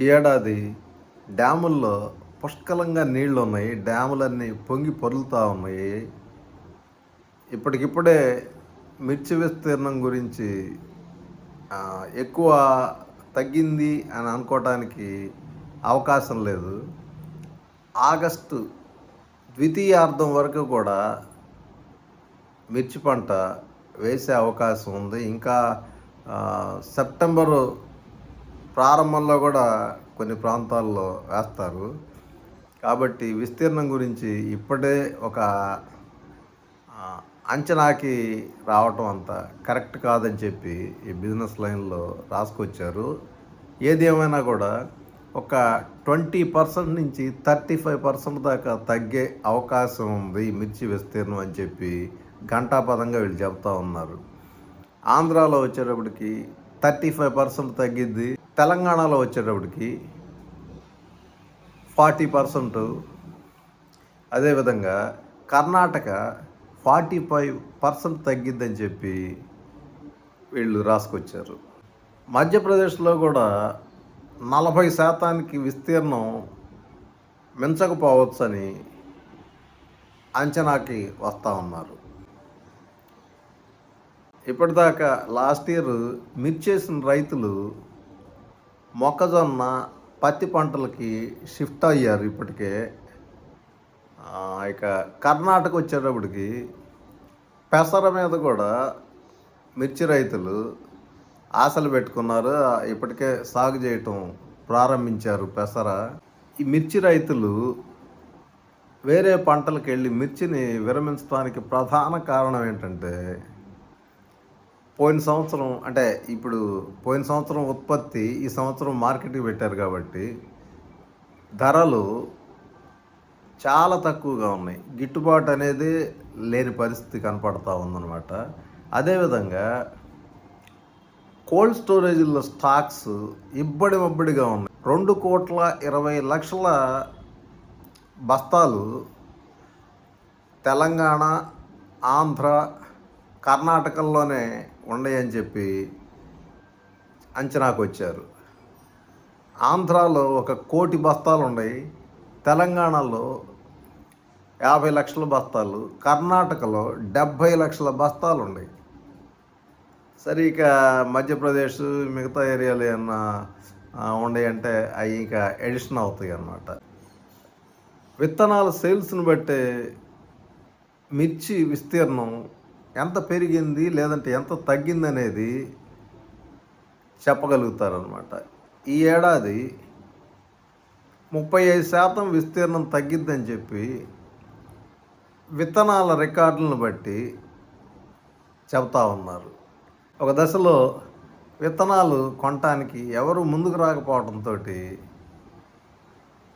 ఈ ఏడాది డ్యాముల్లో పుష్కలంగా నీళ్ళు ఉన్నాయి డ్యాములన్నీ పొంగి పొరులుతూ ఉన్నాయి. ఇప్పటికిప్పుడే మిర్చి విస్తీర్ణం గురించి ఎక్కువ తగ్గింది అని అనుకోవటానికి అవకాశం లేదు. ఆగస్టు ద్వితీయార్థం వరకు కూడా మిర్చి పంట వేసే అవకాశం ఉంది. ఇంకా సెప్టెంబరు ప్రారంభంలో కూడా కొన్ని ప్రాంతాల్లో వేస్తారు. కాబట్టి విస్తీర్ణం గురించి ఇప్పుడే ఒక అంచనాకి రావటం అంత కరెక్ట్ కాదని చెప్పి ఈ బిజినెస్ లైన్లో రాసుకొచ్చారు. ఏది ఏమైనా కూడా ఒక ట్వంటీ పర్సెంట్ నుంచి థర్టీ ఫైవ్ పర్సెంట్ దాకా తగ్గే అవకాశం ఉంది మిర్చి విస్తీర్ణం అని చెప్పి ఘంటాపదంగా వీళ్ళు చెప్తా ఉన్నారు. ఆంధ్రాలో వచ్చేటప్పటికి థర్టీ ఫైవ్ పర్సెంట్ తగ్గిద్ది తెలంగాణలో వచ్చేటప్పటికి ఫార్టీ పర్సెంట్ అదేవిధంగా కర్ణాటక ఫార్టీ ఫైవ్ పర్సెంట్ తగ్గిద్దని చెప్పి వీళ్ళు రాసుకొచ్చారు. మధ్యప్రదేశ్లో కూడా నలభై శాతానికి విస్తీర్ణం మించకపోవచ్చని అంచనాకి వస్తూ ఉన్నారు. ఇప్పటిదాకా లాస్ట్ ఇయర్ మిర్చేసిన రైతులు మొక్కజొన్న పత్తి పంటలకి షిఫ్ట్ అయ్యారు ఇప్పటికే. ఇక కర్ణాటక వచ్చేటప్పటికి పెసర మీద కూడా మిర్చి రైతులు ఆశలు పెట్టుకున్నారు. ఇప్పటికే సాగు చేయటం ప్రారంభించారు పెసర. ఈ మిర్చి రైతులు వేరే పంటలకు వెళ్ళి మిర్చిని విరమించడానికి ప్రధాన కారణం ఏంటంటే పోయిన సంవత్సరం అంటే ఇప్పుడు పోయిన సంవత్సరం ఉత్పత్తి ఈ సంవత్సరం మార్కెట్కి పెట్టారు కాబట్టి ధరలు చాలా తక్కువగా ఉన్నాయి. గిట్టుబాటు అనేది లేని పరిస్థితి కనపడతా ఉందన్నమాట. అదేవిధంగా కోల్డ్ స్టోరేజ్లో స్టాక్స్ ఇబ్బడి మబ్బడిగా ఉన్నాయి. రెండు కోట్ల ఇరవై లక్షల బస్తాలు తెలంగాణ ఆంధ్ర కర్ణాటకల్లోనే ఉన్నాయని చెప్పి అంచనాకు వచ్చారు ఆంధ్రాలో ఒక కోటి బస్తాలు ఉన్నాయి తెలంగాణలో యాభై లక్షల బస్తాలు కర్ణాటకలో డెబ్భై లక్షల బస్తాలు ఉన్నాయి సరే ఇక మధ్యప్రదేశ్ మిగతా ఏరియాలు ఏమన్నా ఉన్నాయంటే అవి ఇంకా ఎడిషన్ అవుతాయి అన్నమాట. విత్తనాల సేల్స్ని బట్టే మిర్చి విస్తీర్ణం ఎంత పెరిగింది లేదంటే ఎంత తగ్గింది అనేది చెప్పగలుగుతారనమాట ఈ ఏడాది ముప్పై ఐదు శాతం విస్తీర్ణం తగ్గిద్దని చెప్పి విత్తనాల రికార్డులను బట్టి చెబుతా ఉన్నారు. ఒక దశలో విత్తనాలు కొనటానికి ఎవరు ముందుకు రాకపోవడంతో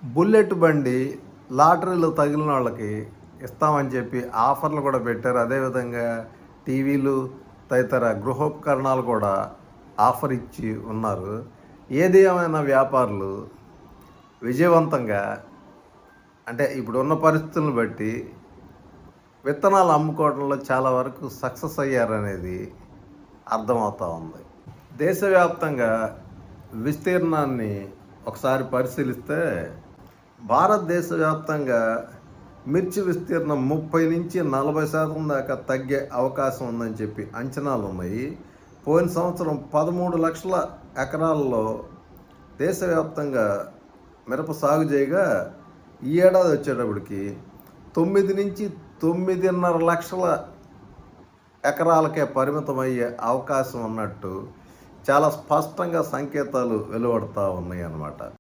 బుల్లెట్ బండి లాటరీలో తగిలిన వాళ్ళకి ఇస్తామని చెప్పి ఆఫర్లు కూడా పెట్టారు. అదేవిధంగా టీవీలు తదితర గృహోపకరణాలు కూడా ఆఫర్ ఇచ్చి ఉన్నారు. ఏది ఏమైనా వ్యాపారులు విజయవంతంగా అంటే ఇప్పుడున్న పరిస్థితులను బట్టి విత్తనాలు అమ్ముకోవడంలో చాలా వరకు సక్సెస్ అయ్యారనేది అర్థమవుతూ ఉంది. దేశవ్యాప్తంగా విస్తీర్ణాన్ని ఒకసారి పరిశీలిస్తే భారతదేశ వ్యాప్తంగా మిర్చి విస్తీర్ణం ముప్పై నుంచి నలభై శాతం దాకా తగ్గే అవకాశం ఉందని చెప్పి అంచనాలు ఉన్నాయి పోయిన సంవత్సరం పదమూడు లక్షల ఎకరాల్లో దేశవ్యాప్తంగా మిరప సాగు చేయగా ఈ ఏడాది వచ్చేటప్పటికి తొమ్మిది నుంచి తొమ్మిదిన్నర లక్షల ఎకరాలకే పరిమితమయ్యే అవకాశం ఉన్నట్టు చాలా స్పష్టంగా సంకేతాలు వెలువడుతూ ఉన్నాయి అన్నమాట